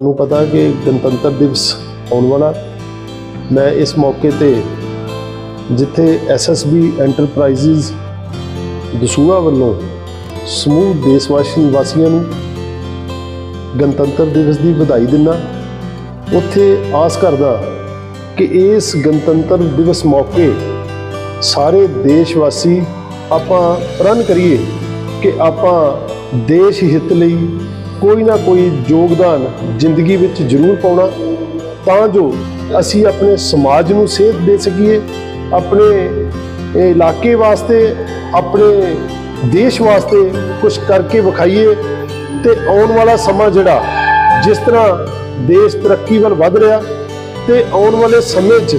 ਤੁਹਾਨੂੰ ਪਤਾ ਕਿ ਗਣਤੰਤਰ ਦਿਵਸ ਆਉਣ ਵਾਲਾ ਮੈਂ ਇਸ ਮੌਕੇ ਤੇ ਜਿੱਥੇ ਐਸਐਸਬੀ ਐਂਟਰਪ੍ਰਾਈਜ਼ਸ ਦਸੂਆ ਵੱਲੋਂ ਸਮੂਹ ਦੇਸ਼ ਵਾਸੀ ਵਾਸੀਆਂ ਨੂੰ ਗਣਤੰਤਰ ਦਿਵਸ ਦੀ ਵਧਾਈ ਦਿੰਦਾ, ਉੱਥੇ ਆਸ ਕਰਦਾ ਕਿ ਇਸ ਗਣਤੰਤਰ ਦਿਵਸ ਮੌਕੇ ਸਾਰੇ ਦੇਸ਼ ਵਾਸੀ ਆਪਾਂ ਪ੍ਰਣ ਕਰੀਏ ਕਿ ਆਪਾਂ ਦੇਸ਼ ਹਿੱਤ ਲਈ ਕੋਈ ਨਾ ਕੋਈ ਯੋਗਦਾਨ ਜ਼ਿੰਦਗੀ ਵਿੱਚ ਜ਼ਰੂਰ ਪਾਉਣਾ, ਤਾਂ ਜੋ ਅਸੀਂ ਆਪਣੇ ਸਮਾਜ ਨੂੰ ਸੇਧ ਦੇ ਸਕੀਏ, ਆਪਣੇ ਇਲਾਕੇ ਵਾਸਤੇ, ਆਪਣੇ ਦੇਸ਼ ਵਾਸਤੇ ਕੁਝ ਕਰਕੇ ਵਿਖਾਈਏ ਤੇ ਆਉਣ ਵਾਲਾ ਸਮਾਂ ਜਿਹੜਾ, ਜਿਸ ਤਰ੍ਹਾਂ ਦੇਸ਼ ਤਰੱਕੀ ਵੱਲ ਵਧ ਰਿਹਾ ਤੇ ਆਉਣ ਵਾਲੇ ਸਮੇਂ 'ਚ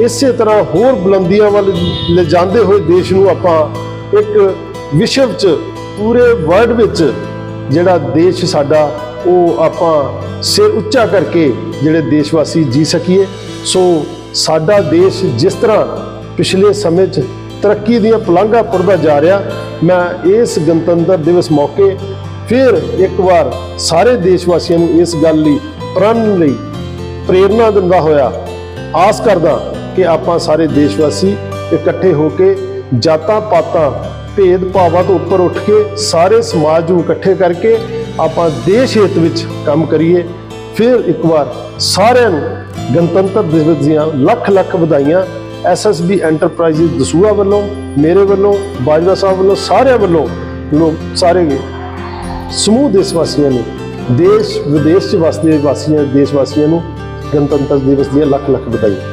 ਇਸੇ ਤਰ੍ਹਾਂ ਹੋਰ ਬੁਲੰਦੀਆਂ ਵੱਲ ਲਿਜਾਂਦੇ ਹੋਏ ਦੇਸ਼ ਨੂੰ ਆਪਾਂ ਇੱਕ ਵਿਸ਼ਵ 'ਚ, ਪੂਰੇ ਵਰਲਡ ਵਿੱਚ ਜਿਹੜਾ ਦੇਸ਼ ਸਾਡਾ, ਉਹ ਆਪਾਂ ਸਿਰ ਉੱਚਾ ਕਰਕੇ ਜਿਹੜੇ ਦੇਸ਼ ਵਾਸੀ ਜੀ ਸਕੀਏ। ਸੋ ਸਾਡਾ ਦੇਸ਼ ਜਿਸ ਤਰ੍ਹਾਂ ਪਿਛਲੇ ਸਮੇਂ 'ਚ ਤਰੱਕੀ ਦੀਆਂ ਪਲਾਂਘਾਂ ਪੁਰਦਾ ਜਾ ਰਿਹਾ, ਮੈਂ ਇਸ ਗਣਤੰਤਰ ਦਿਵਸ ਮੌਕੇ ਫਿਰ ਇੱਕ ਵਾਰ ਸਾਰੇ ਦੇਸ਼ ਵਾਸੀਆਂ ਨੂੰ ਇਸ ਗੱਲ ਲਈ ਪ੍ਰਣ ਲਈ ਪ੍ਰੇਰਣਾ ਦਿੰਦਾ ਹੋਇਆ ਆਸ ਕਰਦਾ ਕਿ ਆਪਾਂ ਸਾਰੇ ਦੇਸ਼ ਵਾਸੀ ਇਕੱਠੇ ਹੋ ਕੇ ਜਾਤਾਂ ਪਾਤਾਂ ਭੇਦ ਭਾਵਾਂ ਤੋਂ ਉੱਪਰ ਉੱਠ ਕੇ ਸਾਰੇ ਸਮਾਜ ਨੂੰ ਇਕੱਠੇ ਕਰਕੇ ਆਪਾਂ ਦੇਸ਼ ਹਿੱਤ ਵਿੱਚ ਕੰਮ ਕਰੀਏ, ਫਿਰ ਇੱਕ ਵਾਰ ਸਾਰਿਆਂ ਨੂੰ ਗਣਤੰਤਰ ਦਿਵਸ ਦੀਆਂ ਲੱਖ ਲੱਖ ਵਧਾਈਆਂ ਐਸਐਸਬੀ ਐਂਟਰਪ੍ਰਾਈਜ਼ ਦਸੂਆ ਵੱਲੋਂ, ਮੇਰੇ ਵੱਲੋਂ, ਬਾਜਵਾ ਸਾਹਿਬ ਵੱਲੋਂ, ਸਾਰਿਆਂ ਵੱਲੋਂ ਲੋਕ ਸਾਰੇ ਸਮੂਹ ਦੇਸ਼ ਵਾਸੀਆਂ ਨੂੰ, ਦੇਸ਼ ਵਿਦੇਸ਼ ਚ ਵਸਦੇ ਵਾਸੀਆਂ, ਦੇਸ਼ ਵਾਸੀਆਂ ਨੂੰ ਗਣਤੰਤਰ ਦਿਵਸ ਦੀਆਂ ਲੱਖ ਲੱਖ ਵਧਾਈਆਂ।